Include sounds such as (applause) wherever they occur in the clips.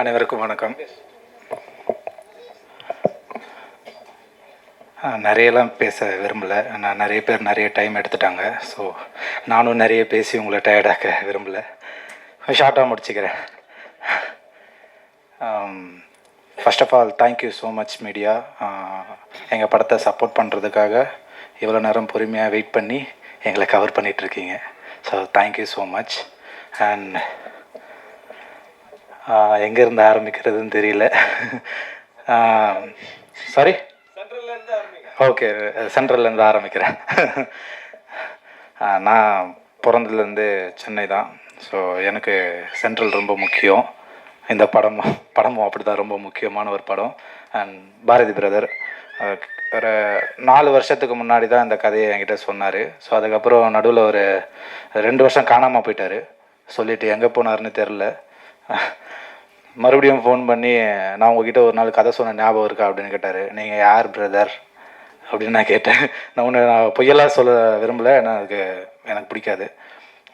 அனைவருக்கும் வணக்கம். நிறையலாம் பேச விரும்பலை. நான் நிறைய பேர் நிறைய டைம் எடுத்துட்டாங்க. ஸோ நானும் நிறைய பேசி உங்களை டயர்டாக்க விரும்பலை. ஷார்ட்டாக முடிச்சுக்கிறேன். First of all thank you so much media எங்கள் படத்தை சப்போர்ட் பண்ணுறதுக்காக இவ்வளோ நேரம் பொறுமையாக வெயிட் பண்ணி எங்களை கவர் பண்ணிகிட்ருக்கீங்க so thank you so much and எங்கேருந்து ஆரம்பிக்கிறதுன்னு தெரியல. சாரி ஓகே சென்ட்ரல்லேருந்து ஆரம்பிக்கிறேன். நான் பிறந்ததுலேருந்து சென்னை தான். ஸோ எனக்கு சென்ட்ரல் ரொம்ப முக்கியம். இந்த படமும் படமும் அப்படி தான் ரொம்ப முக்கியமான ஒரு படம். அண்ட் பாரதி பிரதர் ஒரு நாலு வருஷத்துக்கு முன்னாடி தான் இந்த கதையை என்கிட்ட சொன்னார். ஸோ அதுக்கப்புறம் நடுவில் ஒரு ரெண்டு வருஷம் காணாமல் போயிட்டார். சொல்லிவிட்டு எங்கே போனாருன்னு தெரில மறுபடியும் ஃபோன் பண்ணி நான் உங்ககிட்ட ஒரு நாள் கதை சொன்ன ஞாபகம் இருக்கா? அப்படின்னு கேட்டார். நீங்கள் யார் பிரதர் அப்படின்னு நான் கேட்டேன். நான் ஒன்று நான் பொய்யெல்லாம் சொல்ல விரும்பலை. ஏன்னா அதுக்கு எனக்கு பிடிக்காது.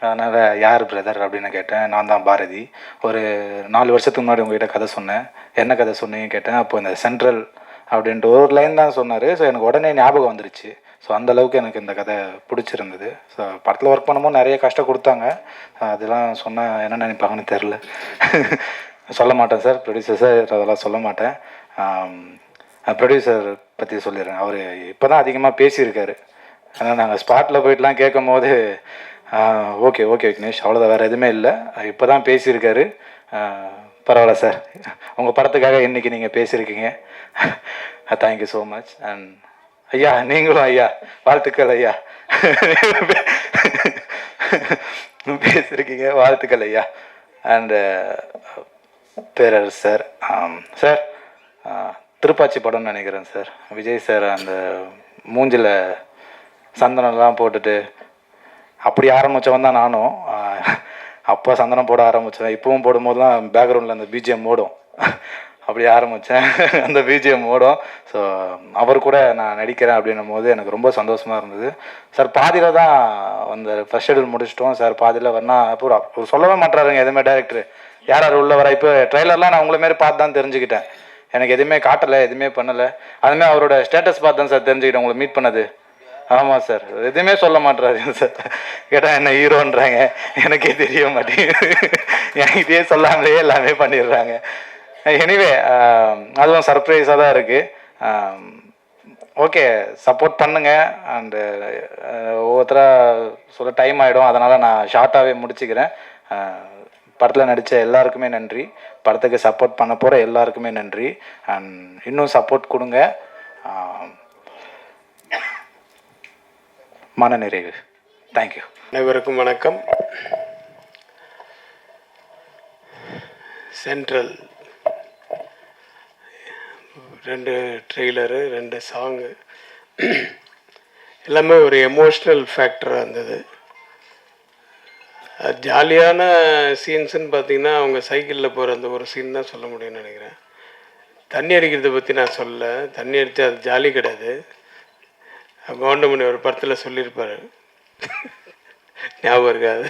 அதனால் யார் பிரதர் அப்படின்னு கேட்டேன். நான் தான் பாரதி. ஒரு நாலு வருஷத்துக்கு முன்னாடி உங்ககிட்ட கதை சொன்னேன். என்ன கதை சொன்னீங்க கேட்டேன். அப்போ இந்த சென்ட்ரல் அப்படின்ட்டு ஒரு லைன் தான் சொன்னார். ஸோ எனக்கு உடனே ஞாபகம் வந்துருச்சு. ஸோ அந்தளவுக்கு எனக்கு இந்த கதை பிடிச்சிருந்தது. ஸோ படத்தில் ஒர்க் பண்ணும்போது நிறைய கஷ்டம் கொடுத்தாங்க. அதெல்லாம் சொன்னால் என்ன நினைப்பாங்கன்னு தெரில (laughs) சொல்ல மாட்டேன் சார் ப்ரொடியூசர் சார் அதெல்லாம் சொல்ல மாட்டேன் ப்ரொடியூசர் பற்றி சொல்லிடுறேன். அவர் இப்போ தான் அதிகமாக பேசியிருக்காரு ஆனால் நாங்கள் ஸ்பாட்டில் போயிட்டுலாம் கேட்கும் போது ஓகே ஓகே விக்னேஷ் அவ்வளோதான் வேறு எதுவுமே இல்லை. இப்போ தான் பேசியிருக்காரு பரவாயில்ல சார். உங்கள் படத்துக்காக இன்றைக்கி நீங்கள் பேசியிருக்கீங்க. Thank you so much and ஐயா நீங்களும் ஐயா வாழ்த்துக்கள் ஐயா. (laughs) பேசியிருக்கீங்க வாழ்த்துக்கள் ஐயா. அண்டு பேரரசர் சார். சார் திருப்பாச்சி படம்னு நினைக்கிறேன் சார். விஜய் சார் அந்த மூஞ்சில் சந்தனம்லாம் போட்டுட்டு அப்படி ஆரம்பித்தவன் தான் நானும். அப்போ சந்தனம் போட ஆரம்பித்தேன் இப்போவும் தான் பேக்ரவுண்டில் அந்த பிஜிஎம் ஓடும். அப்படி ஆரம்பித்தேன் அந்த பிஜிஎம் ஓடும். ஸோ அவர் கூட நான் நடிக்கிறேன் அப்படின்னும் போது எனக்கு ரொம்ப சந்தோஷமாக இருந்தது. சார் பாதியில் தான் அந்த ஃபர்ஸ்ட் ஷெடியூல் முடிச்சிட்டோம். சார் பாதியில் வரனா அப்புறம் சொல்லவே மாட்டாருங்க எதுவுமே டேரக்டர் யார் யார் உள்ள வர இப்போ ட்ரெய்லர்லாம் நான் உங்களை மாரி பார்த்து தான் தெரிஞ்சுக்கிட்டேன். எனக்கு எதுவுமே காட்டலை எதுவுமே பண்ணலை. அதுமாதிரி அவரோட ஸ்டேட்டஸ் பார்த்து தான் சார் தெரிஞ்சுக்கிட்டேன் உங்களை மீட் பண்ணது. ஆமாம் சார் எதுவுமே சொல்ல மாட்டேறாரு சார் கேட்டால் என்ன ஹீரோன்றாங்க? எனக்கே தெரிய மாட்டேங்குது. என்கிட்டயே சொல்லாமலே எல்லாமே பண்ணிடுறாங்க. எனிவே அதுவும் சர்ப்ரைஸாக தான் இருக்குது ஓகே சப்போர்ட் பண்ணுங்க. அண்டு ஒவ்வொருத்தராக சொல்ல டைம் ஆகிடும் அதனால் நான் ஷார்ட்டாகவே முடிச்சுக்கிறேன். படத்தில் நடித்த எல்லாருக்குமே நன்றி. படத்துக்கு சப்போர்ட் பண்ண போகிற எல்லாருக்குமே நன்றி. அண்ட் இன்னும் சப்போர்ட் கொடுங்க. மன நிறைவு தேங்க்யூ அனைவருக்கும் வணக்கம். சென்ட்ரல் ரெண்டு ட்ரெய்லரு ரெண்டு சாங்கு எல்லாமே ஒரு எமோஷ்னல் ஃபேக்டராக இருந்தது. ஜாலியான சீன்ஸுன்னு பார்த்தீங்கன்னா அவங்க சைக்கிளில் போகிற அந்த ஒரு சீன் தான் சொல்ல முடியும்னு நினைக்கிறேன். தண்ணி அடிக்கிறத பற்றி நான் சொல்ல தண்ணி அடித்தா அது ஜாலி கிடையாது. கவுண்டமணி ஒரு படத்தில் சொல்லியிருப்பார். ஞாபகம் இருக்காது.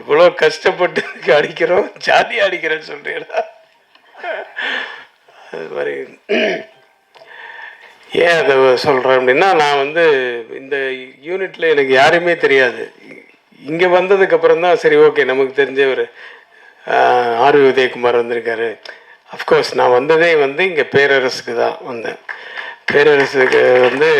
இவ்வளோ கஷ்டப்பட்டு அடிக்கிறோம் ஜாலியாக அடிக்கிறேன்னு சொல்கிறீங்களா அது மாதிரி. ஏன் அதை சொல்கிறேன் அப்படின்னா நான் வந்து இந்த யூனிட்டில் எனக்கு யாருமே தெரியாது. இங்கே வந்ததுக்கப்புறம் தான் சரி ஓகே நமக்கு தெரிஞ்ச ஒரு ஆர்வி உதயகுமார் வந்திருக்காரு. அஃப்கோர்ஸ் நான் வந்ததே வந்து இங்கே பேரரசுக்கு தான் வந்தேன். பேரரசுக்கு வந்து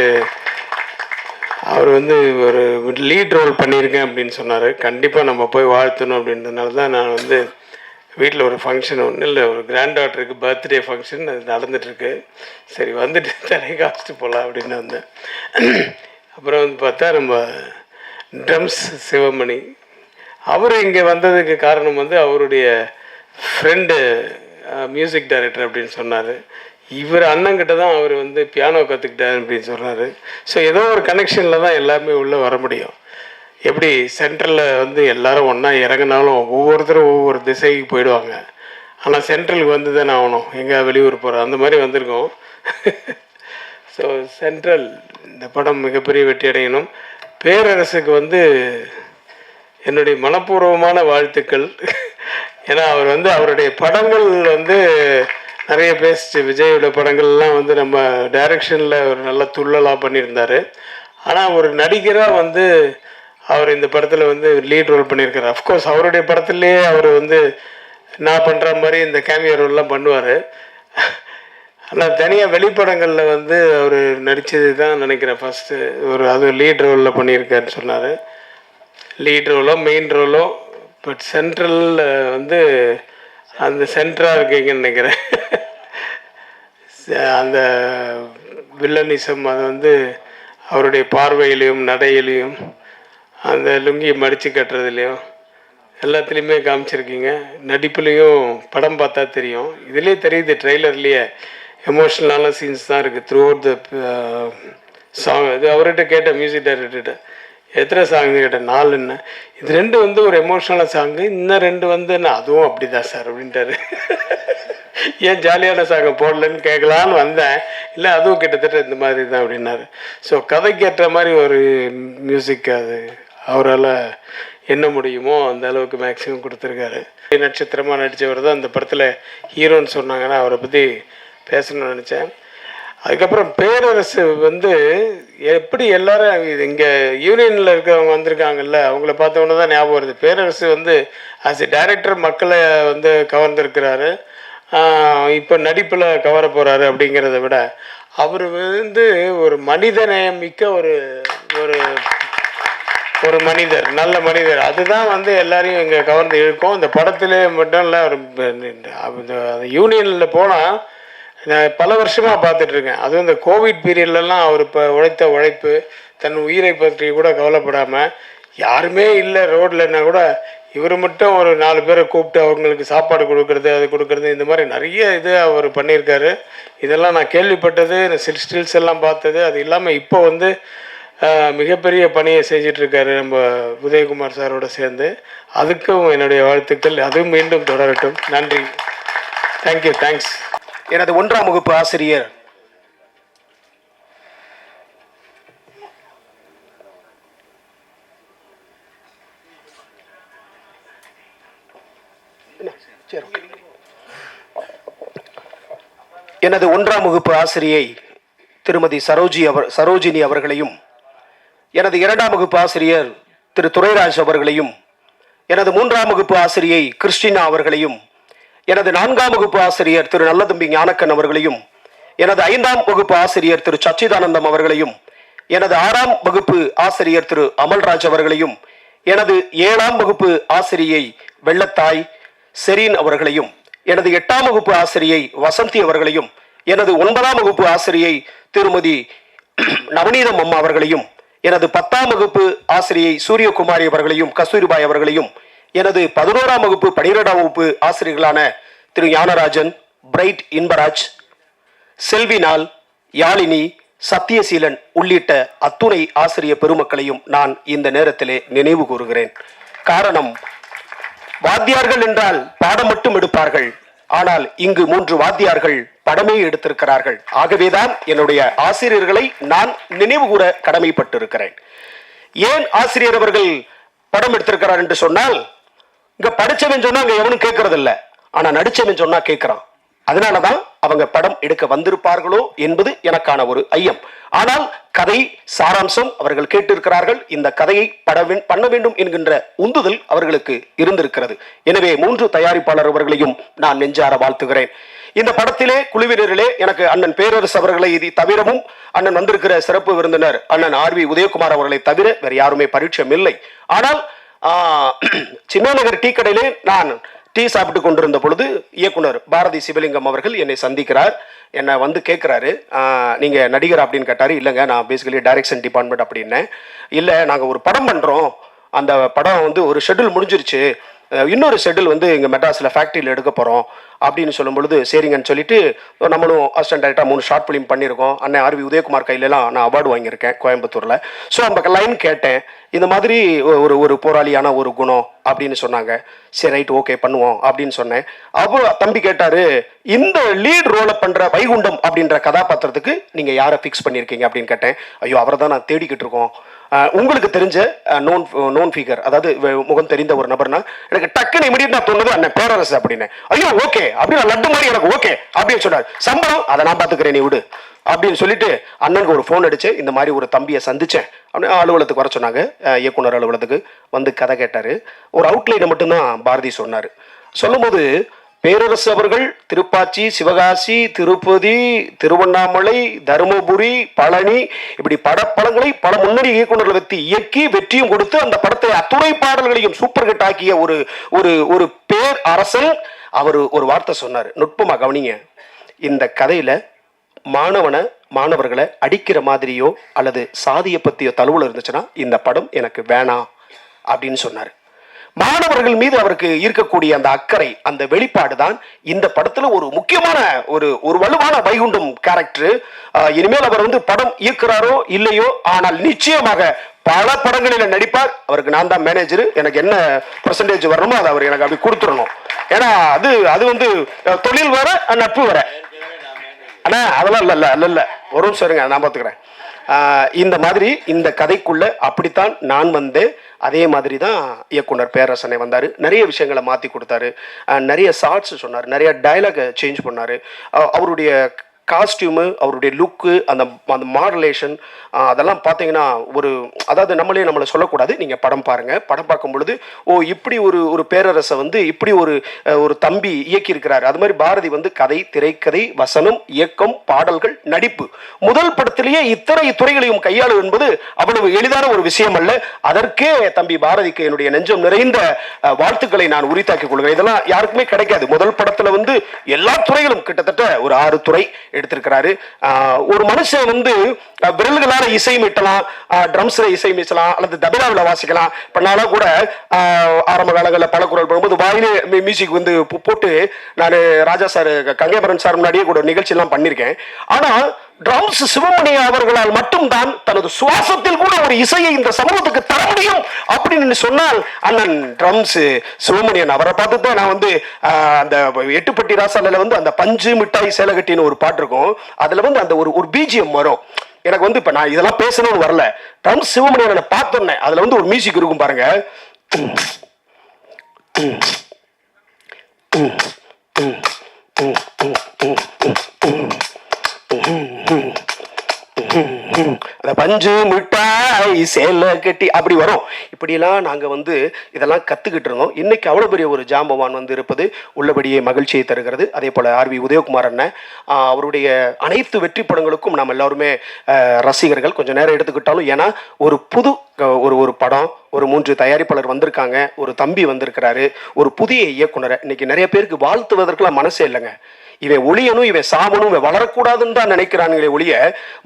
அவர் வந்து ஒரு லீட் ரோல் பண்ணியிருக்கேன் அப்படின்னு சொன்னார். கண்டிப்பாக நம்ம போய் வாழ்த்தணும் அப்படின்றதுனால தான் நான் வந்து வீட்டில் ஒரு ஃபங்க்ஷன் ஒன்றும் இல்லை ஒரு கிராண்ட் டாட்டருக்கு பர்த்டே ஃபங்க்ஷன் அது நடந்துகிட்ருக்கு சரி வந்துட்டு தலை காமிச்சிட்டு போகலாம் அப்படின்னு வந்தேன். அப்புறம் வந்து பார்த்தா நம்ம ட்ரம்ஸ் சிவமணி. அவர் இங்கே வந்ததுக்கு காரணம் வந்து அவருடைய ஃப்ரெண்டு மியூசிக் டைரக்டர் அப்படின்னு சொன்னார். இவர் அண்ணங்கிட்ட தான் அவர் வந்து பியானோ கற்றுக்கிட்டார் அப்படின்னு சொன்னார். ஸோ ஏதோ ஒரு கனெக்ஷனில் தான் எல்லாமே உள்ளே வர முடியும். எப்படி சென்ட்ரலில் வந்து எல்லாரும் ஒன்றா இறங்கினாலும் ஒவ்வொருத்தரும் ஒவ்வொரு திசைக்கு போயிடுவாங்க. ஆனால் சென்ட்ரலுக்கு வந்து தானே ஆகணும். எங்கே வெளியூர் போகிற அந்த மாதிரி வந்திருக்கோம். (laughs) ஸோ சென்ட்ரல் இந்த படம் மிகப்பெரிய வெற்றி அடையணும். பேரரசுக்கு வந்து என்னுடைய மனப்பூர்வமான வாழ்த்துக்கள். ஏன்னா அவர் வந்து அவருடைய படங்கள் வந்து நிறைய பேசிச்சு. விஜயோட படங்கள்லாம் வந்து நம்ம டைரக்ஷனில் ஒரு நல்ல துள்ளலாக பண்ணியிருந்தார். ஆனால் ஒரு நடிகராக வந்து அவர் இந்த படத்தில் வந்து லீட் ரோல் பண்ணியிருக்காரு. அஃப்கோர்ஸ் அவருடைய படத்துலேயே அவர் வந்து நான் பண்ணுற மாதிரி இந்த கேமியா ரோல்லாம் பண்ணுவார். ஆனால் தனியாக வெளிப்படங்களில் வந்து அவர் நடித்தது தான் நினைக்கிறேன். ஃபஸ்ட்டு ஒரு அது லீட் ரோலில் பண்ணியிருக்காருன்னு சொன்னார். லீட் ரோலோ மெயின் ரோலோ பட் சென்ட்ரலில் வந்து அந்த சென்டராக இருக்கீங்கன்னு நினைக்கிறேன். ச- (laughs) அந்த வில்லனிசம் அது வந்து அவருடைய பார்வையிலையும் நடையிலையும் அந்த லுங்கியை மடித்து கட்டுறதுலையும் எல்லாத்துலேயுமே காமிச்சிருக்கீங்க. நடிப்புலேயும் படம் பார்த்தா தெரியும். இதுலேயே தெரியுது ட்ரெய்லர்லேயே எமோஷ்னலான சீன்ஸ் தான் இருக்குது த்ரூ அவுட் த சாங் இது அவர்கிட்ட கேட்டேன் மியூசிக் டைரக்டர்கிட்ட எத்தனை சாங் கேட்டேன் நாலுன்னு. இது ரெண்டு வந்து ஒரு எமோஷ்னலான சாங்கு இன்னும் ரெண்டு வந்து நான் அதுவும் அப்படி தான் சார் அப்படின்ட்டாரு. ஏன் ஜாலியான சாங்கை போடலன்னு கேட்கலான்னு வந்தேன். இல்லை அதுவும் கிட்டத்தட்ட இந்த மாதிரி தான் அப்படின்னாரு. ஸோ கதைக்கு ஏற்ற மாதிரி ஒரு மியூசிக் அது. அவரால் என்ன முடியுமோ அந்த அளவுக்கு மேக்ஸிமம் கொடுத்துருக்காரு. நட்சத்திரமாக நடித்தவர் தான் அந்த படத்தில் ஹீரோன்னு சொன்னாங்கன்னா அவரை பற்றி பேசணும்னு நினச்சேன். அதுக்கப்புறம் பேரரசு வந்து எப்படி எல்லாரும் இங்கே யூனியனில் இருக்கிறவங்க வந்திருக்காங்கல்ல அவங்கள பார்த்த தான் ஞாபகம் வருது. பேரரசு வந்து ஆஸ் எ டைரக்டர் மக்களை வந்து கவர்ந்திருக்கிறாரு. இப்போ நடிப்பில் கவர போகிறாரு அப்படிங்கிறத விட அவர் வந்து ஒரு மனிதநேயம் மிக்க ஒரு ஒரு ஒரு மனிதர் நல்ல மனிதர். அதுதான் வந்து எல்லாரையும் இங்கே கவர்ந்து இருக்கும் இந்த படத்திலே மட்டும் இல்லை ஒரு யூனியனில் போனால் நான் பல வருஷமாக பார்த்துட்டு இருக்கேன் அதுவும் இந்த கோவிட் பீரியட்லலாம் அவர் இப்போ உழைத்த உழைப்பு தன் உயிரை பற்றி கூட கவலைப்படாமல் யாருமே இல்லை ரோட்லன்னா கூட இவர் மட்டும் ஒரு நாலு பேரை கூப்பிட்டு அவங்களுக்கு சாப்பாடு கொடுக்கறது அது கொடுக்கறது இந்த மாதிரி நிறைய இது அவர் பண்ணியிருக்காரு. இதெல்லாம் நான் கேள்விப்பட்டது சில் ஸ்டில்ஸ் எல்லாம் பார்த்தது அது இல்லாமல் இப்போ வந்து மிகப்பெரிய பணியை செஞ்சிட்ருக்காரு நம்ம உதயகுமார் சாரோட சேர்ந்து. அதுக்கும் என்னுடைய வாழ்த்துக்கள். அதுவும் மீண்டும் தொடரட்டும். நன்றி. தேங்க்யூ தேங்க்ஸ் எனது ஒன்றாம் வகுப்பு ஆசிரியர். எனது ஒன்றாம் வகுப்பு ஆசிரியை திருமதி சரோஜி அவர் சரோஜினி அவர்களையும் எனது இரண்டாம் வகுப்பு ஆசிரியர் திரு துரைராஜ் அவர்களையும் எனது மூன்றாம் வகுப்பு ஆசிரியை கிறிஸ்டினா அவர்களையும் எனது நான்காம் வகுப்பு ஆசிரியர் திரு நல்லதம்பி ஞானக்கன் அவர்களையும் எனது ஐந்தாம் வகுப்பு ஆசிரியர் திரு சச்சிதானந்தம் அவர்களையும் எனது ஆறாம் வகுப்பு ஆசிரியர் திரு அமல்ராஜ் அவர்களையும் எனது ஏழாம் வகுப்பு ஆசிரியை வெள்ளத்தாய் செரீன் அவர்களையும் எனது எட்டாம் வகுப்பு ஆசிரியை வசந்தி அவர்களையும் எனது ஒன்பதாம் வகுப்பு ஆசிரியை திருமதி நவநீதம் அம்மா அவர்களையும் எனது பத்தாம் வகுப்பு ஆசிரியை சூரியகுமாரி அவர்களையும் கஸ்தூரிபாய் அவர்களையும் எனது பதினோராம் வகுப்பு பனிரெண்டாம் வகுப்பு ஆசிரியர்களான திரு ஞானராஜன் பிரைட் இன்பராஜ் செல்வினால் யாழினி சத்தியசீலன் உள்ளிட்ட அத்துணை ஆசிரிய பெருமக்களையும் நான் இந்த நேரத்திலே நினைவு கூறுகிறேன். காரணம் வாத்தியார்கள் என்றால் பாடம் மட்டும் எடுப்பார்கள். ஆனால் இங்கு மூன்று வாத்தியார்கள் படமே எடுத்திருக்கிறார்கள். ஆகவேதான் என்னுடைய ஆசிரியர்களை நான் நினைவு கூற கடமைப்பட்டிருக்கிறேன். ஏன் ஆசிரியர் அவர்கள் படம் எடுத்திருக்கிறார் என்று சொன்னால் இங்க படிச்சவன் சொன்னா அங்க எவனும் கேட்கறது இல்ல ஆனா நடிச்சவன் சொன்னா கேட்கிறான் அதனாலதான் அவங்க படம் எடுக்க வந்திருப்பார்களோ என்பது எனக்கான ஒரு ஐயம். ஆனால் கதை சாராம்சம் அவர்கள் கேட்டிருக்கிறார்கள். இந்த கதையை பட பண்ண வேண்டும் என்கின்ற உந்துதல் அவர்களுக்கு இருந்திருக்கிறது. எனவே மூன்று தயாரிப்பாளர் அவர்களையும் நான் நெஞ்சார வாழ்த்துகிறேன். இந்த படத்திலே குழுவினரிலே எனக்கு அண்ணன் பேரரசு அவர்களை இது தவிரவும் அண்ணன் வந்திருக்கிற சிறப்பு விருந்தினர் அண்ணன் ஆர் வி உதயகுமார் அவர்களை தவிர வேறு யாருமே பரிச்சயம் இல்லை ஆனால் சின்னநகர் டீ கடையிலே நான் டீ சாப்பிட்டு கொண்டிருந்த பொழுது இயக்குனர் பாரதி சிவலிங்கம் அவர்கள் என்னை சந்திக்கிறார். என்னை வந்து கேட்குறாரு. நீங்கள் நடிகர் அப்படின்னு கேட்டார். இல்லைங்க நான் பேசிக்கலி டைரக்ஷன் டிபார்ட்மெண்ட் அப்படின்னேன் இல்லை நாங்கள் ஒரு படம் பண்ணுறோம் அந்த படம் வந்து ஒரு ஷெட்யூல் முடிஞ்சிருச்சு. இன்னொரு ஷெட்யூல் வந்து இங்கே மெட்ராஸில் ஃபேக்ட்ரியில் எடுக்க போகிறோம் அப்படின்னு சொல்லும் பொழுது சரிங்கன்னு சொல்லிட்டு நம்மளும் அசிஸ்டன்ட் டேரக்டாக மூணு ஷார்ட் ஃபிலிம் பண்ணியிருக்கோம். அண்ணன் ஆர்வி உதயகுமார் கையிலலாம் நான் அவார்டு வாங்கியிருக்கேன் கோயம்புத்தூரில். ஸோ அந்த லைன் கேட்டேன். இந்த மாதிரி ஒரு ஒரு போராளியான ஒரு குணம் அப்படின்னு சொன்னாங்க. சரி ரைட் ஓகே பண்ணுவோம் அப்படின்னு சொன்னேன். அப்போ தம்பி கேட்டார் இந்த லீட் ரோலை பண்ணுற வைகுண்டம் அப்படின்ற கதாபாத்திரத்துக்கு நீங்கள் யாரை ஃபிக்ஸ் பண்ணியிருக்கீங்க அப்படின்னு கேட்டேன். ஐயோ அவரை தான் நான் தேடிக்கிட்டு இருக்கோம். உங்களுக்கு தெரிஞ்ச நோன் நோன் ஃபிகர் அதாவது முகம் தெரிந்த ஒரு நபர்னா எனக்கு டக்குன்னு இமீடியட் நான் தோணுது அண்ணன் பேரரசு அப்படின்னு. ஐயோ ஓகே அப்படின்னு லட்டு மாதிரி எனக்கு ஓகே அப்படின்னு சொன்னார். சம்பளம் அதை நான் பார்த்துக்கிறேன் நீ விடு அப்படின்னு சொல்லிட்டு அண்ணனுக்கு ஒரு ஃபோன் அடிச்சு இந்த மாதிரி ஒரு தம்பியை சந்திச்சேன் அப்படின்னு அலுவலகத்துக்கு வர சொன்னாங்க இயக்குனர் அலுவலகத்துக்கு. வந்து கதை கேட்டார். ஒரு அவுட்லைனை மட்டும்தான் பாரதி சொன்னார். சொல்லும்போது பேரரசு அவர்கள் திருப்பாச்சி சிவகாசி திருப்பதி திருவண்ணாமலை தருமபுரி பழனி இப்படி படப்படங்களை பல முன்னணி இயக்குநர்கள் வைத்து இயக்கி வெற்றியும் கொடுத்து அந்த படத்தை அத்துணை பாடல்களையும் சூப்பர் ஹிட் ஆக்கிய ஒரு ஒரு ஒரு பேர் அரசன் அவர் ஒரு வார்த்தை சொன்னார். நுட்பமாக கவனிங்க. இந்த கதையில் மாணவனை மாணவர்களை அடிக்கிற மாதிரியோ அல்லது சாதியை பற்றியோ தழுவல் இருந்துச்சுன்னா இந்த படம் எனக்கு வேணாம் அப்படின்னு சொன்னார். மாணவர்கள் மீது அவருக்கு இருக்கக்கூடிய அந்த அக்கறை அந்த வெளிப்பாடு தான் இந்த படத்துல ஒரு முக்கியமான ஒரு ஒரு வலுவான வைகுண்டம் கேரக்டர் இனிமேல் அவர் வந்து படம் இயக்குறாரோ இல்லையோ ஆனால் நிச்சயமாக பல படங்களில் நடிப்பார். அவருக்கு நான் தான் மேனேஜர் எனக்கு என்ன பர்சன்டேஜ் வரணுமோ அதை அவர் எனக்கு அப்படி கொடுத்துடணும். ஏன்னா அது அது வந்து தொழில் வர நட்பு வர அண்ணா அதெல்லாம் இல்லை இல்லை இல்லை இல்லை. ஒரு நிமிஷம் இருங்க நான் பார்த்துக்கிறேன் இந்த மாதிரி இந்த கதைக்குள்ள அப்படித்தான் நான் வந்தேன் அதே மாதிரி தான் இயக்குனர் பேரரசனை வந்தார். நிறைய விஷயங்களை மாற்றி கொடுத்தாரு. நிறைய ஷார்ட்ஸ் சொன்னார். நிறைய டயலாக் சேஞ்ச் பண்ணார். அவருடைய காஸ்டியூமு அவருடைய லுக்கு அந்த அந்த மாடலேஷன் அதெல்லாம் பார்த்தீங்கன்னா ஒரு அதாவது நம்மளே நம்மளை சொல்லக்கூடாது. நீங்கள் படம் பாருங்கள் படம் பார்க்கும் பொழுது ஓ இப்படி ஒரு ஒரு பேரரசை வந்து இப்படி ஒரு ஒரு தம்பி இயக்கியிருக்கிறார். அது மாதிரி பாரதி வந்து கதை திரைக்கதை வசனம் இயக்கம் பாடல்கள் நடிப்பு. முதல் படத்திலேயே இத்தனை துறைகளையும் கையாளும் என்பது அவ்வளவு எளிதான ஒரு விஷயம் அல்ல அதற்கே தம்பி பாரதிக்கு என்னுடைய நெஞ்சம் நிறைந்த வாழ்த்துக்களை நான் உரித்தாக்கிக் கொள்கிறேன். இதெல்லாம் யாருக்குமே கிடைக்காது. முதல் படத்தில் வந்து எல்லா துறைகளும் கிட்டத்தட்ட ஒரு ஆறு துறை எடுத்திருக்கிறாரு. ஒரு மனுஷன் வந்து விரல்களால் இசை மீட்டலாம் ட்ரம்ஸில் இசை மீசலாம் அல்லது தபிலாவில் வாசிக்கலாம். பண்ணாலும் கூட ஆரம்ப காலங்களில் பல குரல் போகும்போது வாயிலே மியூசிக் வந்து போட்டு நான் ராஜா சார் கங்கைபரன் சார் முன்னாடியே கூட நிகழ்ச்சியெல்லாம் பண்ணியிருக்கேன் ஆனால் டிரம்ஸ் சிவமணி அவர்களால் மட்டும்தான் தனது சுவாசத்தில் கூட ஒரு இசையை இந்த சமூகத்துக்கு தர முடியும் அப்படின்னு சொன்னால் அண்ணன் ட்ரம்ஸ் சிவமணியன் அவரை பார்த்து தான் நான் வந்து அந்த எட்டுப்பட்டி ராசாலையில் வந்து அந்த பஞ்சு மிட்டாய் சேலகட்டின்னு ஒரு பாட்டு இருக்கும். அதில் வந்து அந்த ஒரு ஒரு பிஜிஎம் வரும். எனக்கு வந்து இப்போ நான் இதெல்லாம் பேசணும்னு வரல. ட்ரம்ஸ் சிவமணியனை பார்த்தோன்னே அதில் வந்து ஒரு மியூசிக் இருக்கும் பாருங்க. ம். பஞ்சு மிட்டாய் சேலை கட்டி அப்படி வரும். இப்படியெல்லாம் நாங்கள் வந்து இதெல்லாம் கற்றுக்கிட்டு இருந்தோம். இன்றைக்கி அவ்வளோ பெரிய ஒரு ஜாம்பவான் வந்து இருப்பது உள்ளபடியே மகிழ்ச்சியை தருகிறது. அதே போல் ஆர்வி உதயகுமார் அண்ணன் அவருடைய அனைத்து வெற்றி படங்களுக்கும் நாம் எல்லாருமே ரசிகர்கள் கொஞ்சம் நேரம் எடுத்துக்கிட்டாலும் ஏன்னா ஒரு புது ஒரு ஒரு படம் ஒரு மூன்று தயாரிப்பாளர் வந்திருக்காங்க ஒரு தம்பி வந்திருக்கிறாரு ஒரு புதிய இயக்குனரை. இன்னைக்கு நிறைய பேருக்கு வாழ்த்துவதற்கெல்லாம் மனசே இல்லைங்க. இவன் ஒளியணும் இவன் சாமனும் இவன் வளரக்கூடாதுன்னு தான் நினைக்கிறானுங்களே ஒழிய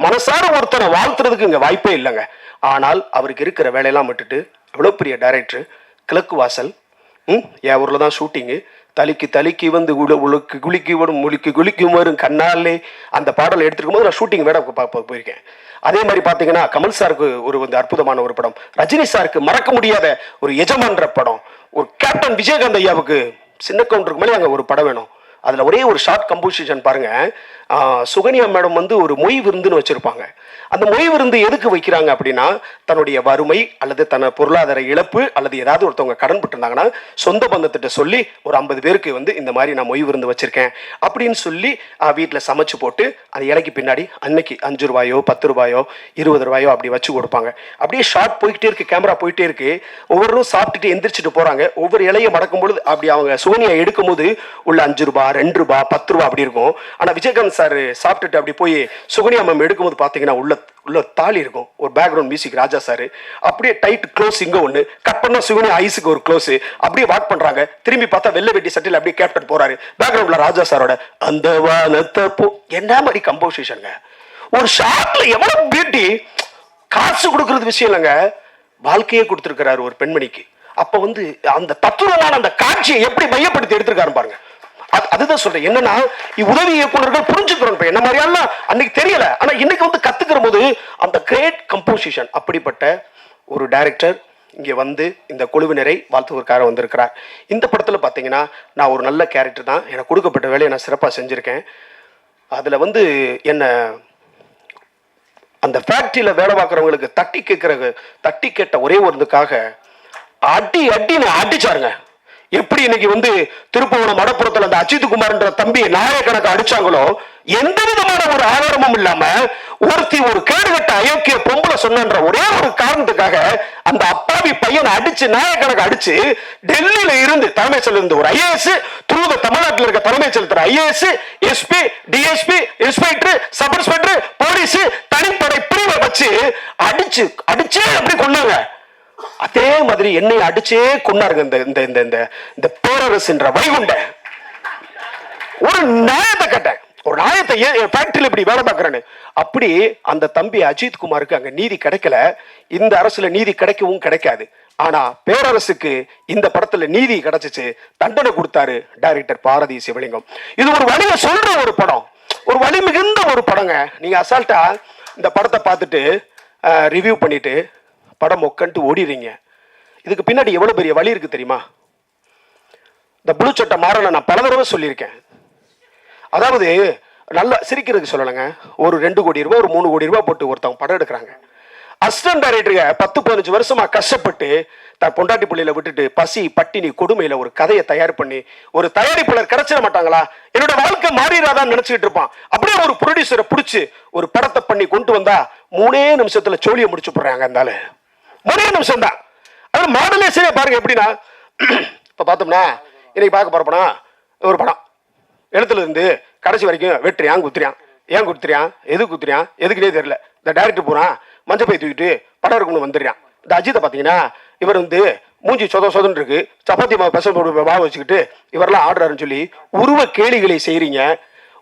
மனசார ஒருத்தனை வாழ்த்துறதுக்கு இங்கே வாய்ப்பே இல்லைங்க. ஆனால் அவருக்கு இருக்கிற வேலையெல்லாம் விட்டுட்டு இவ்வளோ பெரிய டைரக்டர் கிழக்கு வாசல் ம் என் ஊரில் தான் ஷூட்டிங்கு தலிக்கு தலிக்கு வந்து உழு உழுக்கு குளிக்கு வரும் முழுக்கு குளிக்கும் வரும் கண்ணாலே அந்த பாடல் எடுத்துருக்கும் போது நான் ஷூட்டிங் வேட பார்க்க போயிருக்கேன். அதே மாதிரி பார்த்தீங்கன்னா கமல் சாருக்கு ஒரு வந்து அற்புதமான ஒரு படம். ரஜினி சாருக்கு மறக்க முடியாத ஒரு எஜமான்ற படம். ஒரு கேப்டன் விஜயகாந்த் ஐயாவுக்கு சின்ன கவுண்டருக்கு மேலே அங்கே ஒரு படம் வேணும். அதில் ஒரே ஒரு ஷார்ட் கம்போசிஷன் பாருங்க. சுகன்யா மேடம் வந்து ஒரு மொய் விருந்துன்னு வச்சுருப்பாங்க. அந்த மொய் விருந்து எதுக்கு வைக்கிறாங்க அப்படின்னா தன்னுடைய வறுமை அல்லது தன்னை பொருளாதார இழப்பு அல்லது ஏதாவது ஒருத்தவங்க கடன் பட்டிருந்தாங்கன்னா சொந்த பந்தத்திட்ட சொல்லி ஒரு ஐம்பது பேருக்கு வந்து இந்த மாதிரி நான் மொய் விருந்து வச்சுருக்கேன் அப்படின்னு சொல்லி வீட்டில் சமைச்சு போட்டு அந்த இலைக்கு பின்னாடி அன்னைக்கு அஞ்சு ரூபாயோ பத்து ரூபாயோ இருபது ரூபாயோ அப்படி வச்சு கொடுப்பாங்க. அப்படியே ஷார்ட் போய்கிட்டே இருக்கு கேமரா போயிட்டே இருக்கு. ஒவ்வொருவரும் சாப்பிட்டுட்டு எந்திரிச்சிட்டு போகிறாங்க ஒவ்வொரு இலையை மடக்கும் பொழுது அப்படி அவங்க சுகனியா எடுக்கும்போது உள்ள அஞ்சு ரூபா ரெண்டு ரூபாய் பத்து ரூபா அப்படி இருக்கும். ஆனா விஜயகாந்த் சார் சாப்பிட்டுட்டு அப்படி போய் சுகனியா மேம் எடுக்கும்போது பாத்தீங்கன்னா உள்ள உள்ள தாலி இருக்கும். ஒரு பேக்ரவுண்ட் மியூசிக் ராஜா சார். அப்படியே டைட் க்ளோஸ் இங்க ஒன்று கட் பண்ணால் சுகனியா ஐஸுக்கு ஒரு க்ளோஸ் அப்படியே வாக் பண்றாங்க. திரும்பி பார்த்தா வெள்ளை வெட்டி சட்டையில் அப்படியே கேப்டன் போறாரு. பேக்ரவுண்டில் ராஜா சாரோட அந்த வானத்தை போ என்ன மாதிரி கம்போசிஷனுங்க ஒரு ஷார்ட்டில் எவ்வளோ பியூட்டி காசு கொடுக்கறது விஷயம் இல்லைங்க. வாழ்க்கையே கொடுத்துருக்கிறாரு ஒரு பெண்மணிக்கு. அப்ப வந்து அந்த தத்துவமான அந்த காட்சியை எப்படி மையப்படுத்தி எடுத்திருக்காரு பாருங்க. அதுதான் சொல்றேன். என்னன்னா இ- உதவி இயக்குநர்கள் புரிஞ்சுக்கிறோம் இப்ப என்ன மாதிரியெல்லாம் அன்னைக்கு தெரியல. ஆனா இன்னைக்கு வந்து கத்துக்கிற போது அந்த கிரேட் கம்போசிஷன் அப்படிப்பட்ட ஒரு டைரக்டர் இங்கே வந்து இந்த குழுவினரை வாழ்த்துவதற்காக வந்திருக்கிறார். இந்த படத்தில் பார்த்தீங்கன்னா நான் ஒரு நல்ல கேரக்டர் தான். எனக்கு கொடுக்கப்பட்ட வேலையை நான் சிறப்பாக செஞ்சுருக்கேன். அதில் வந்து என்னை அந்த ஃபேக்ட்ரியில் வேலை பார்க்குறவங்களுக்கு தட்டி கேட்குற தட்டி கேட்ட ஒரே ஒருந்துக்காக அடி அடி நான் அடிச்சாருங்க. எப்படி இன்னைக்கு வந்து திருப்பவனம் மடப்புறத்துல அந்த அஜித் குமார்ன்ற தம்பி நாயக்கணக்கு அடிச்சாங்களோ எந்த விதமான ஒரு ஆதாரமும் இல்லாம ஒருத்தி ஒரு கேடுகட்ட அயோக்கிய பொம்பளை சொன்னன்ற ஒரே ஒரு காரணத்துக்காக அந்த அப்பாவி பையனை அடிச்சு நாயக்கணக்கு அடிச்சு டெல்லியில இருந்து தலைமைச் இருந்து ஒரு ஐஏஎஸ் தூத தமிழ்நாட்டில் இருக்க தலைமை செலுத்துற IAS SP DSP inspector sub inspector police தனிப்படை பிரிவை வச்சு அடிச்சு அடிச்சே அப்படி கொண்டாங்க அதே மாதிரி என்னை அடிச்சே கொண்டாருங்க இந்த இந்த இந்த இந்த இந்த பேரரசுன்ற வைகுண்ட. ஒரு நியாயத்தை கேட்டேன். ஒரு நியாயத்தை ஏன் என் ஃபேக்டரியில் இப்படி வேலை பார்க்குறேன்னு. அப்படி அந்த தம்பி அஜித் குமாருக்கு அங்கே நீதி கிடைக்கல. இந்த அரசுல நீதி கிடைக்கவும் கிடைக்காது. ஆனால் பேரரசுக்கு இந்த படத்தில் நீதி கிடைச்சிச்சு. தண்டனை கொடுத்தாரு டைரக்டர் பாரதி சிவலிங்கம் இது ஒரு வழியை சொல்ற ஒரு படம். ஒரு வழி மிகுந்த ஒரு படங்க. நீங்கள் அசால்ட்டா இந்த படத்தை பார்த்துட்டு ரிவ்யூ பண்ணிட்டு படம் மொக்கன்ட்டு ஓடிடுறீங்க இதுக்கு பின்னாடி எவ்வளோ பெரிய வழி இருக்குது தெரியுமா? இந்த ப்ளூ சட்டை மாறலை நான் பல தடவை சொல்லியிருக்கேன். அதாவது நல்லா சிரிக்கிறதுக்கு சொல்லலைங்க. ஒரு ரெண்டு கோடி ரூபாய் ஒரு மூணு கோடி ரூபாய் போட்டு ஒருத்தவங்க படம் எடுக்கிறாங்க. அசிஸ்டன்ட் டைரக்டருங்க பத்து பதினஞ்சு வருஷமா கஷ்டப்பட்டு தன் பொண்டாட்டி புள்ளையில விட்டுட்டு பசி பட்டினி கொடுமையில ஒரு கதையை தயார் பண்ணி ஒரு தயாரிப்பாளர் கிடைச்சிட மாட்டாங்களா? என்னோட வாழ்க்கை மாறிடாதான்னு நினைச்சிட்டு இருப்பான். அப்படியே ஒரு ப்ரொடியூசரை பிடிச்சி ஒரு படத்தை பண்ணி கொண்டு வந்தா மூணே நிமிஷத்துல சோழியை முடிச்சு போடுறாங்க இருந்தாலும் ஒரே நிமிஷம் தான். அது மாடலே சரியா பாருங்க எப்படின்னா இப்போ பார்த்தோம்னா இன்னைக்கு பார்க்க போகிற படம் ஒரு படம். எழுத்துலேருந்து கடைசி வரைக்கும் வெட்டுறியான் குத்துறியான். ஏன் குத்துறியான்? எது குத்துறியான்? எதுக்குனே தெரியல. இந்த டேரக்டர் போகிறான் மஞ்சள் பை தூக்கிட்டு படம் இருக்குன்னு வந்துடுறான். இந்த அஜித்தை பார்த்தீங்கன்னா இவர் வந்து மூஞ்சி சொத சொதன்னு இருக்கு. சப்பாத்தி மாவு பெசல் போட்டு மாவு வச்சுக்கிட்டு இவரெல்லாம் ஆடுறாருன்னு சொல்லி உருவ கேளிகளை செய்கிறீங்க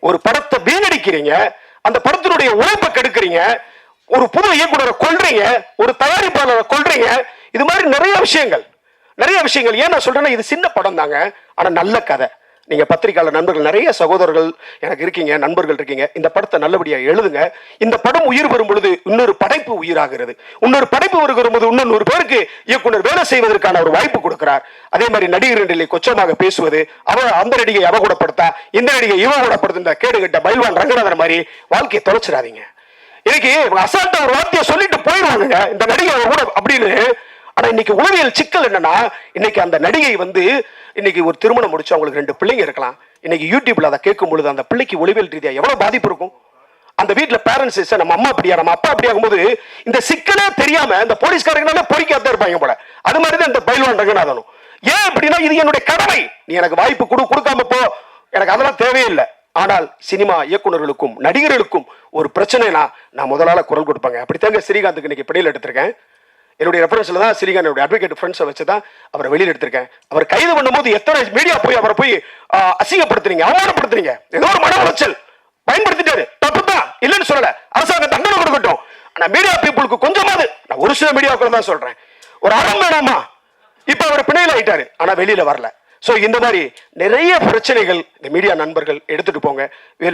ஒரு படத்தை வீணடிக்கிறீங்க. அந்த படத்தினுடைய உழைப்பை கெடுக்கிறீங்க. ஒரு புது இயக்குனரை கொள்றீங்க ஒரு தயாரிப்பாளரை கொள்றீங்க இது மாதிரி நிறைய விஷயங்கள். நிறைய விஷயங்கள். ஏன் நான் சொல்றேன்னா இது சின்ன படம் தாங்க. ஆனா நல்ல கதை. நீங்க பத்திரிகையாளர் நண்பர்கள் நிறைய சகோதரர்கள் எனக்கு இருக்கீங்க நண்பர்கள் இருக்கீங்க. இந்த படத்தை நல்லபடியாக எழுதுங்க. இந்த படம் உயிர் வரும் பொழுது இன்னொரு படைப்பு உயிராகிறது. இன்னொரு படைப்பு வருகிற போது இன்னொரு நூறு பேருக்கு இயக்குனர் வேலை செய்வதற்கான ஒரு வாய்ப்பு கொடுக்கிறார். அதே மாதிரி நடிகர் நிலை கொச்சமாக பேசுவது அவ அந்த நடிகை அவ கூடப்படுத்தா இந்த நடிகை இவ கூடப்படுத்த கேடுகட்ட பைல்வான் ரங்கநாதன் மாதிரி வாழ்க்கையை தொலைச்சிடாதீங்க. இன்னைக்கு அசால்ட்டா ஒரு வார்த்தையை சொல்லிட்டு போயிடுவாங்க இந்த நடிகை அவர் கூட அப்படின்னு. ஆனா இன்னைக்கு உளவியல் சிக்கல் என்னன்னா இன்னைக்கு அந்த நடிகை வந்து இன்னைக்கு ஒரு திருமணம் முடிச்சு அவங்களுக்கு ரெண்டு பிள்ளைங்க இருக்கலாம். இன்னைக்கு யூடியூப்ல அதை கேட்கும் பொழுது அந்த பிள்ளைக்கு உளவியல் ரீதியா எவ்வளவு பாதிப்பு இருக்கும்? அந்த வீட்டில் பேரண்ட்ஸ் நம்ம அம்மா அப்படியா? நம்ம அப்பா அப்படி ஆகும்போது இந்த சிக்கலே தெரியாம இந்த போலீஸ்காரங்களால பொறிக்காதான் இருப்பாங்க போல. அது மாதிரி தான் இந்த பயில்வான் ரங்கநாதனும். ஏன் அப்படின்னா இது என்னுடைய கடமை. நீ எனக்கு வாய்ப்பு கொடு கொடுக்காம போ. எனக்கு அதெல்லாம் தேவையில்லை ஆனால் சினிமா இயக்குனர்களுக்கும் நடிகர்களுக்கும் ஒரு பிரச்சனைனா நான் முதலால குரல் கொடுப்பாங்க. அப்படித்தாங்க ஸ்ரீகாந்துக்கு இன்னைக்கு பிடியில் எடுத்திருக்கேன். என்னுடைய ரெஃபரன்ஸ்ல தான் ஸ்ரீகாந்த் என்னுடைய அட்வொகேட் ஃப்ரெண்ட்ஸை வச்சு தான் அவரை வெளியில் எடுத்திருக்கேன். அவர் கைது பண்ணும்போது எத்தனை மீடியா போய் அவரை போய் அசிங்கப்படுத்துறீங்க அவமானப்படுத்துறீங்க? ஏதோ ஒரு மன உளைச்சல். பயன்படுத்திட்டாரு. தப்பு தான் இல்லைன்னு சொல்லலை. அரசாங்கம் தண்டனை கொடுக்கட்டும். ஆனால் மீடியா பீப்புளுக்கு கொஞ்சமாவது நான் ஒரு சில மீடியாவுக்குள்ள தான் சொல்றேன். ஒரு அறம் வேணாமா இப்ப அவர் பிணையில் ஆயிட்டாரு. ஆனா வெளியில வரல. ஸோ இந்த மாதிரி நிறைய பிரச்சனைகள் இந்த மீடியா நண்பர்கள் எடுத்துட்டு போங்க.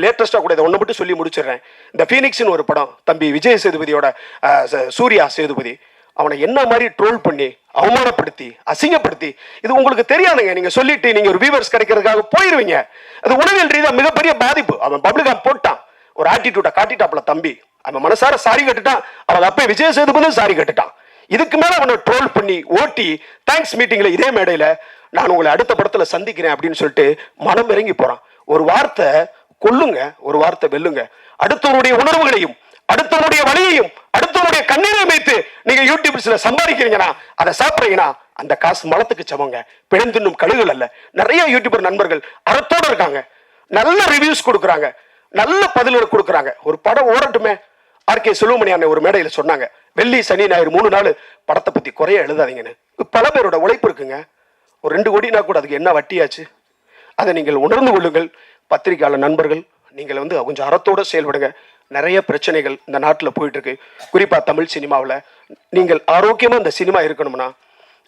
லேட்டஸ்ட்டாக கூட இதை ஒன்று மட்டும் சொல்லி முடிச்சிடுறேன். இந்த ஃபீனிக்ஸ்னு ஒரு படம் தம்பி விஜய் சேதுபதியோட சூர்யா சேதுபதி அவனை என்ன மாதிரி ட்ரோல் பண்ணி அவமானப்படுத்தி அசிங்கப்படுத்தி இது உங்களுக்கு தெரியாதுங்க. நீங்க சொல்லிட்டு நீங்க ஒரு வியூவர்ஸ் கிடைக்கிறதுக்காக போயிருவீங்க. அது உணவில் ரீதியா மிகப்பெரிய பாதிப்பு. அவன் பப்ளிக்காக போட்டான். ஒரு ஆட்டிடியூட்டை காட்டிட்டாப்ல தம்பி. அவன் மனசார சாரி கட்டுட்டான். அவன் அப்பே விஜய் சேதுபதி சாரி கட்டுட்டான். இதுக்கு மேல அவனை ட்ரோல் பண்ணி ஓட்டி தேங்க்ஸ் மீட்டிங்ல இதே மேடையில நான் உங்களை அடுத்த படத்துல சந்திக்கிறேன் அப்படின்னு சொல்லிட்டு மனம் இறங்கி போறான். ஒரு வார்த்தை கொல்லுங்க ஒரு வார்த்தை வெல்லுங்க. அடுத்தவருடைய உணர்வுகளையும் அடுத்தவருடைய வழியையும் அடுத்தவருடைய கண்ணீரை வைத்து நீங்க யூடியூப்ஸ்ல சம்பாதிக்கிறீங்கன்னா அதை சாப்பிட்றீங்கன்னா அந்த காசு மலத்துக்கு சமங்க. பிணைந்தின்னும் கழுகுகள் அல்ல. நிறைய யூடியூபர் நண்பர்கள் அறத்தோடு இருக்காங்க. நல்ல ரிவ்யூஸ் கொடுக்குறாங்க. நல்ல பதில்கள் கொடுக்குறாங்க. ஒரு படம் ஓடட்டுமே. ஆர்கே சுலுமணி அண்ணன் ஒரு மேடையில் சொன்னாங்க. வெள்ளி சனி ஞாயிறு மூணு நாள் படத்தை பத்தி குறைய எழுதாதீங்கன்னு. பல பேரோட உழைப்பு இருக்குங்க. ஒரு ரெண்டு கோடினா கூட அதுக்கு என்ன வட்டியாச்சு? அதை நீங்கள் உணர்ந்து கொள்ளுங்கள். பத்திரிகையாளர் நண்பர்கள் நீங்கள் வந்து கொஞ்சம் அறத்தோட செயல்படுங்க. நிறைய பிரச்சனைகள் இந்த நாட்டில் போயிட்டுருக்கு. குறிப்பாக தமிழ் சினிமாவில் நீங்கள் ஆரோக்கியமாக இந்த சினிமா இருக்கணும்னா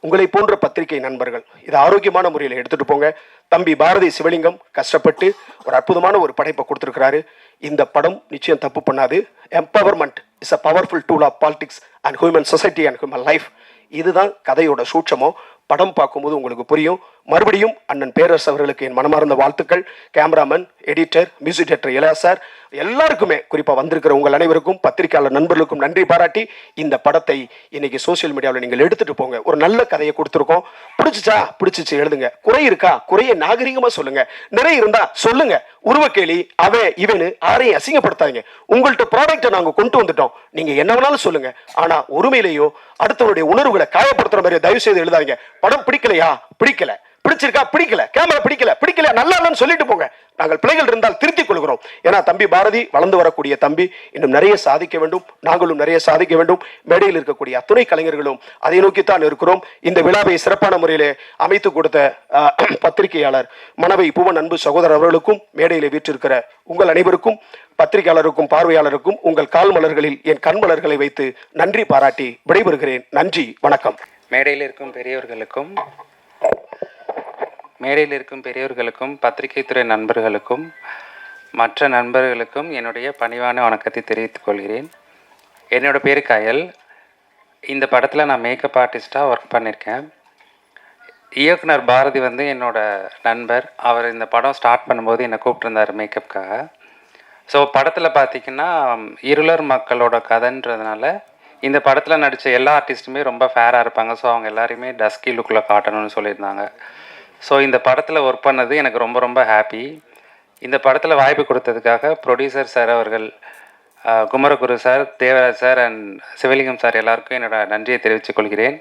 உங்களை போன்ற பத்திரிகை நண்பர்கள் இதை ஆரோக்கியமான முறையில் எடுத்துட்டு போங்க. தம்பி பாரதி சிவலிங்கம் கஷ்டப்பட்டு ஒரு அற்புதமான ஒரு படைப்பை கொடுத்துருக்கிறாரு. இந்த படம் நிச்சயம் தப்பு பண்ணாது. Empowerment is a powerful tool of politics and human society and human life இதுதான் கதையோட சூட்சமோ படம் பார்க்கும்போது உங்களுக்கு புரியும். மறுபடியும் அண்ணன் பேரரசு அவர்களுக்கு என் மனமார்ந்த வாழ்த்துக்கள். Cameraman editor music director Ilaiya sir. எல்லாருக்குமே குறிப்பாக வந்திருக்கிற உங்கள் அனைவருக்கும் பத்திரிகையாளர் நண்பர்களுக்கும் நன்றி பாராட்டி இந்த படத்தை இன்னைக்கு சோஷியல் மீடியாவில் நீங்கள் எடுத்துட்டு போங்க. ஒரு நல்ல கதையை கொடுத்துருக்கோம். பிடிச்சிச்சா? பிடிச்சிச்சு எழுதுங்க. குறை இருக்கா? குறைய நாகரிகமாக சொல்லுங்க. நிறைய இருந்தா சொல்லுங்க. உருவக்கேலி அவன் இவனு யாரையும் அசிங்கப்படுத்தாங்க உங்கள்கிட்ட ப்ராடக்டை நாங்கள் கொண்டு வந்துட்டோம். நீங்க என்ன வேணாலும் சொல்லுங்க. ஆனா ஒருமையிலேயோ அடுத்தவருடைய உணர்வுகளை காயப்படுத்துற மாதிரி தயவு செய்து எழுதாங்க படம் பிடிக்கலையா? பிடிக்கல. பிடிச்சிருக்கா? பிடிக்கல. கேமரா பிடிக்கல. பிடிக்கல நல்லா இல்லைன்னு சொல்லிட்டு போங்க. நாங்கள் பிள்ளைகள் இருந்தால் திருத்திக் கொள்கிறோம். ஏன்னா தம்பி பாரதி வளர்ந்து வரக்கூடிய தம்பி இன்னும் நிறைய சாதிக்க வேண்டும். நாங்களும் நிறைய சாதிக்க வேண்டும். மேடையில் இருக்கக்கூடிய அத்துணை கலைஞர்களும் அதை நோக்கித்தான் இருக்கிறோம். இந்த விழாவை சிறப்பான முறையில் அமைத்து கொடுத்த பத்திரிகையாளர் மனவை புவன் அன்பு சகோதரர் அவர்களுக்கும் மேடையில் வீற்றிருக்கிற உங்கள் அனைவருக்கும் பத்திரிகையாளருக்கும் பார்வையாளருக்கும் உங்கள் கால் மலர்களில் என் கண் மலர்களை வைத்து நன்றி பாராட்டி விடைபெறுகிறேன். நன்றி. வணக்கம். மேடையில் இருக்கும் பெரியவர்களுக்கும் மேடையில் இருக்கும் பெரியவர்களுக்கும் பத்திரிகைத்துறை நண்பர்களுக்கும் மற்ற நண்பர்களுக்கும் என்னுடைய பணிவான வணக்கத்தை தெரிவித்துக் கொள்கிறேன். என்னோட பேர் கயல். இந்த படத்தில் நான் மேக்கப் ஆர்டிஸ்ட்டாக ஒர்க் பண்ணியிருக்கேன் இயக்குனர் பாரதி வந்து என்னோட நண்பர். அவர் இந்த படம் ஸ்டார்ட் பண்ணும்போது என்னை கூப்பிட்டுருந்தார் மேக்கப்புக்காக ஸோ படத்தில் பார்த்தீங்கன்னா இருளர் மக்களோட கதைன்றதுனால இந்த படத்தில் நடித்த எல்லா ஆர்டிஸ்ட்டுமே ரொம்ப ஃபேராக இருப்பாங்க. ஸோ அவங்க எல்லாரையுமே டஸ்கி லுக்கில் காட்டணும்னு சொல்லியிருந்தாங்க. ஸோ இந்த படத்தில் ஒர்க் பண்ணது எனக்கு ரொம்ப ரொம்ப ஹாப்பி இந்த படத்தில் வாய்ப்பு கொடுத்ததுக்காக ப்ரொடியூசர் சார் அவர்கள் Kumaraguru sir Devaraj sir and Sivalingam sir எல்லாருக்கும் என்னோட நன்றியை தெரிவித்துக் கொள்கிறேன்.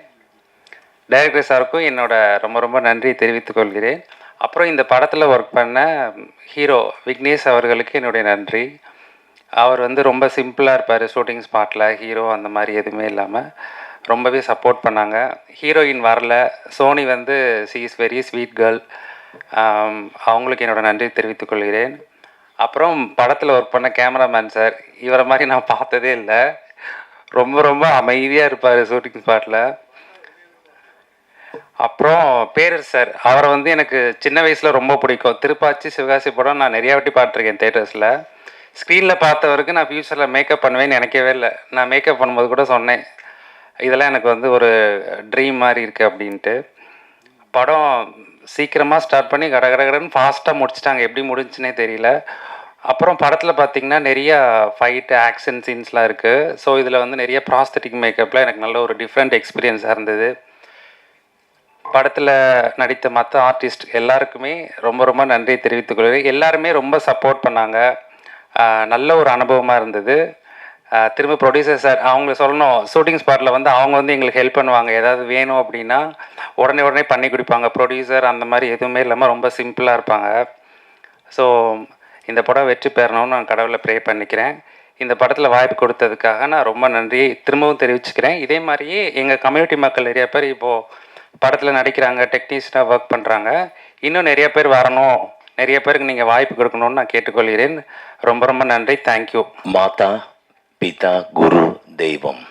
டைரக்டர் சாருக்கும் என்னோட ரொம்ப ரொம்ப நன்றி தெரிவித்துக் கொள்கிறேன். அப்புறம் இந்த படத்தில் ஒர்க் பண்ண ஹீரோ விக்னேஷ் அவர்களுக்கு என்னுடைய நன்றி. அவர் வந்து ரொம்ப சிம்பிளாக இருப்பார் ஷூட்டிங் ஸ்பாட்டில் ஹீரோ அந்த மாதிரி எதுவுமே இல்லாமல் ரொம்பவே சப்போர்ட் பண்ணாங்க. ஹீரோயின் வரல. சோனி வந்து she is very sweet girl அவங்களுக்கு என்னோட நன்றி தெரிவித்துக் கொள்கிறேன். அப்புறம் படத்தில் ஒர்க் பண்ண கேமராமேன் சார் இவரை மாதிரி நான் பார்த்ததே இல்லை. ரொம்ப ரொம்ப அமைதியாக இருப்பார் ஷூட்டிங் ஸ்பாட்டில் அப்புறம் பேரர் சார் அவரை வந்து எனக்கு சின்ன வயசில் ரொம்ப பிடிக்கும். திருப்பாச்சி சிவகாசி படம் நான் நிறையா வாட்டி பார்த்துருக்கேன் தேட்டர்ஸில் ஸ்க்ரீனில் பார்த்தவருக்கு நான் ஃப்யூச்சரில் மேக்கப் பண்ணுவேன்னு நினைக்கவே இல்லை. நான் மேக்கப் பண்ணும்போது கூட சொன்னேன் இதெல்லாம் எனக்கு வந்து ஒரு ட்ரீம் மாதிரி இருக்குது அப்படின்ட்டு. படம் சீக்கிரமாக ஸ்டார்ட் பண்ணி கட கடகடன்னு ஃபாஸ்ட்டாக முடிச்சிட்டாங்க. எப்படி முடிஞ்சுனே தெரியல. அப்புறம் படத்தில் பார்த்தீங்கன்னா நிறைய ஃபைட் ஆக்ஷன் சீன்ஸ்லாம் இருக்குது ஸோ இதில் வந்து நிறைய ப்ராஸ்தட்டிக் மேக்கப்பில் எனக்கு நல்ல ஒரு டிஃப்ரெண்ட் எக்ஸ்பீரியன்ஸாக இருந்தது. படத்தில் நடித்த மற்ற ஆர்டிஸ்ட் எல்லாருக்குமே ரொம்ப ரொம்ப நன்றி தெரிவித்துக்கொள்கிறேன் எல்லாருமே ரொம்ப சப்போர்ட் பண்ணாங்க. நல்ல ஒரு அனுபவமாக இருந்தது. திரும்ப ப்ரொடியூசர் சார் அவங்க சொல்லணும். ஷூட்டிங் ஸ்பாட்டில் வந்து அவங்க வந்து எங்களுக்கு ஹெல்ப் பண்ணுவாங்க. ஏதாவது வேணும் அப்படின்னா உடனே உடனே பண்ணி கொடுப்பாங்க. ப்ரொடியூசர் அந்த மாதிரி எதுவுமே இல்லாமல் ரொம்ப சிம்பிளாக இருப்பாங்க. ஸோ இந்த படம் வெற்றி பெறணும்னு நான் கடவுளை ப்ரே பண்ணிக்கிறேன். இந்த படத்தில் வாய்ப்பு கொடுத்ததுக்காக நான் ரொம்ப நன்றி. திரும்பவும் தெரிவிச்சுக்கிறேன். இதே மாதிரியே எங்கள் கம்யூனிட்டி மக்கள் நிறைய பேர் இப்போது படத்தில் நடிக்கிறாங்க டெக்னீஷியனாக ஒர்க் பண்ணுறாங்க இன்னும் நிறைய பேர் வரணும். நிறைய பேருக்கு நீங்கள் வாய்ப்பு கொடுக்கணும்னு நான் கேட்டுக்கொள்கிறேன். ரொம்ப ரொம்ப நன்றி. தேங்க்யூ மாதா பிதா குரு தெய்வம்.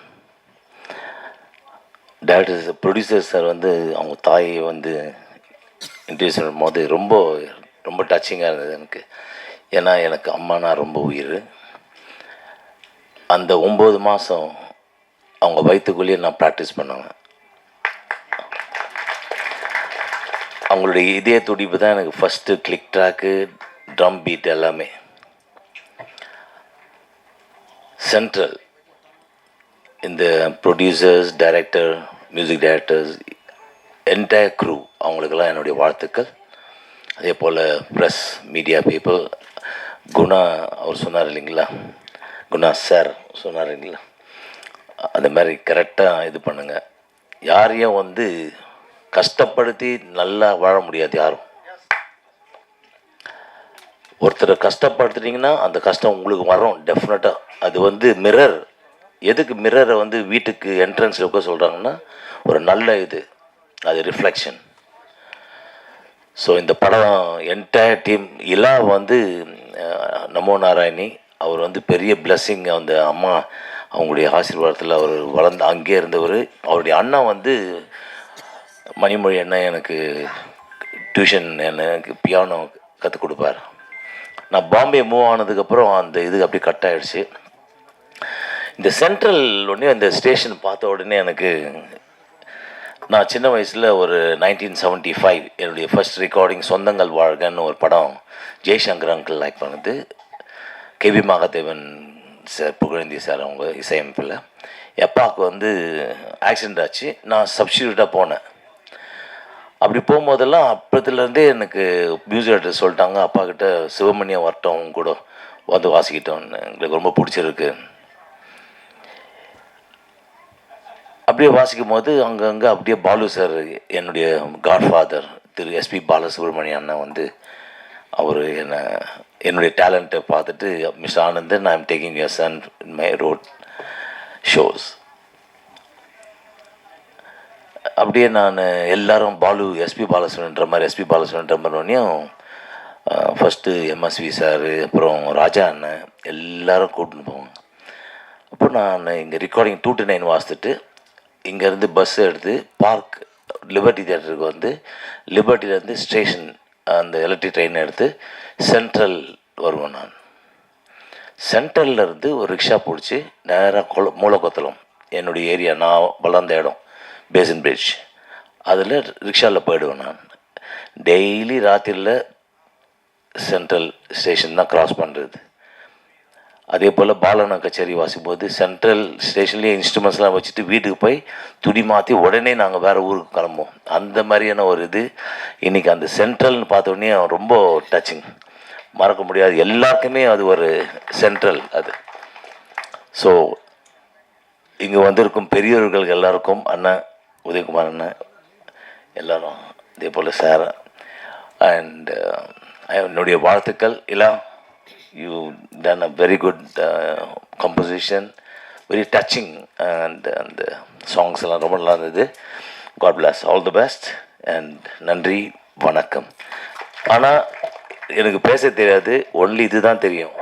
டேரக்டர் ப்ரொடியூசர் சார் வந்து அவங்க தாயை வந்து இன்ட்ரடியூஸ் பண்ணும்போது ரொம்ப ரொம்ப டச்சிங்காக இருந்தது எனக்கு. ஏன்னா எனக்கு அம்மானா ரொம்ப உயிர். அந்த ஒம்பது மாதம் அவங்க வயிற்றுக்குள்ளேயே நான் ப்ராக்டிஸ் பண்ணுவேன் அவங்களுடைய இதய துடிப்பு தான் எனக்கு first click track drum beat எல்லாமே. சென்ட்ரல் இந்த producers director music directors entire crew அவங்களுக்கெல்லாம் என்னுடைய வாழ்த்துக்கள். அதே போல் ப்ரெஸ் மீடியா பீப்புள் குணா அவர் சொன்னார் இல்லைங்களா? குணா சார் சொன்னார் இல்லைங்களா? அந்த மாதிரி கரெக்டாக இது பண்ணுங்கள் யாரையும் வந்து கஷ்டப்படுத்தி நல்லா வாழ முடியாது யாரும். ஒருத்தரை கஷ்டப்படுத்துட்டிங்கன்னா அந்த கஷ்டம் உங்களுக்கு வரும் டெஃபினட்டாக அது வந்து மிரர் எதுக்கு மிரரை வந்து வீட்டுக்கு என்ட்ரன்ஸில் உட்க சொல்கிறாங்கன்னா ஒரு நல்ல இது. அது ரிஃப்ளெக்ஷன் ஸோ இந்த படம் என்டையர் டீம் இலா வந்து நமோ நாராயணி அவர் வந்து பெரிய பிளெஸ்ஸிங் அந்த அம்மா அவங்களுடைய ஆசீர்வாதத்தில் அவர் வளர்ந்து அங்கே இருந்தவர். அவருடைய அண்ணன் வந்து மணிமொழி அண்ணன் எனக்கு டியூஷன் எனக்கு பியானோ கற்றுக் கொடுப்பார். நான் பாம்பே மூவ் ஆனதுக்கப்புறம் அந்த இது அப்படி கட் ஆகிடுச்சு இந்த சென்ட்ரல் உடனே அந்த ஸ்டேஷன் பார்த்த உடனே எனக்கு நான் சின்ன வயசில் ஒரு நைன்டீன் செவன்ட்டி ஃபைவ் என்னுடைய ஃபர்ஸ்ட் ரெக்கார்டிங் சொந்தங்கள் வாழ்கன்னு ஒரு படம் ஜெய்சங்கர் அங்கிள் லைக் பண்ணது. KV Mahadevan sir Pugazhendhi sir அவங்க இசையமைப்பில். எப்பாவுக்கு வந்து ஆக்சிடெண்ட் ஆச்சு நான் சப்ஸ்டியூட்டாக போனேன். அப்படி போகும்போதெல்லாம் அப்பத்துலேருந்தே எனக்கு மியூசிக் டைரக்டர் சொல்லிட்டாங்க அப்பா கிட்ட வரட்டும் கூட வந்து வாசிக்கிட்டோன்னு எங்களுக்கு ரொம்ப பிடிச்சிருக்கு. அப்படியே வாசிக்கும் போது அங்கங்கே அப்படியே பாலு சார் என்னுடைய காட்ஃபாதர் திரு எஸ்பி பாலசுப்ரமணிய அண்ணன் வந்து அவர் என்னை என்னுடைய டேலண்ட்டை பார்த்துட்டு miss Anandan I am taking your son in my road shows அப்படியே நான் எல்லாரும் பாலு எஸ்பி பாலசுவன்ற மாதிரி எஸ்பி பாலசுவன்ற மாதிரியும் ஃபஸ்ட்டு எம்எஸ்வி சார் அப்புறம் ராஜா அண்ணன் எல்லாரும் கூட்டின்னு போவாங்க. அப்போ நான் இங்கே ரெக்கார்டிங் டூ டு நைன் வாசித்துட்டு இங்கேருந்து பஸ் எடுத்து பார்க் லிபர்ட்டி தேட்டருக்கு வந்து லிபர்ட்டிலேருந்து ஸ்டேஷன் அந்த எலக்ட்ரிக் ட்ரெயின் எடுத்து சென்ட்ரல் வருவேன் நான். சென்ட்ரல்லேருந்து ஒரு ரிக்ஷா பிடிச்சி நேராக கொல மூலக்கொத்தலம் என்னுடைய ஏரியா நான் வளர்ந்த இடம். பேசன் பிரிட்ஜ் அதில் ரிக்ஷாவில் போயிடுவேன் நான். டெய்லி ராத்திரியில் சென்ட்ரல் ஸ்டேஷன் தான் கிராஸ் பண்ணுறது அதே போல் பாலன கச்சேரி வாசிக்கும்போது சென்ட்ரல் ஸ்டேஷன்லேயே இன்ஸ்ட்ருமெண்ட்ஸ்லாம் வச்சுட்டு வீட்டுக்கு போய் துணி மாற்றி உடனே நாங்கள் வேறு ஊருக்கு கிளம்புவோம். அந்த மாதிரியான ஒரு இது. இன்றைக்கி அந்த சென்ட்ரல்னு பார்த்தோன்னே ரொம்ப டச்சிங் மறக்க முடியாது. எல்லாருக்குமே அது ஒரு சென்ட்ரல் அது. ஸோ இங்கே வந்திருக்கும் பெரியவர்கள் எல்லாருக்கும் அண்ணன் உதயகுமார் அண்ணன் எல்லாரும் இதே போல் சார் அண்ட் என்னுடைய வாழ்த்துக்கள். எல்லாம் you done a very good composition very touching and அந்த சாங்ஸ் எல்லாம் ரொம்ப நல்லா இருந்தது. God bless all the best and நன்றி வணக்கம். ஆனால் எனக்கு பேச தெரியாது. ஒன்லி இதுதான் தெரியும்.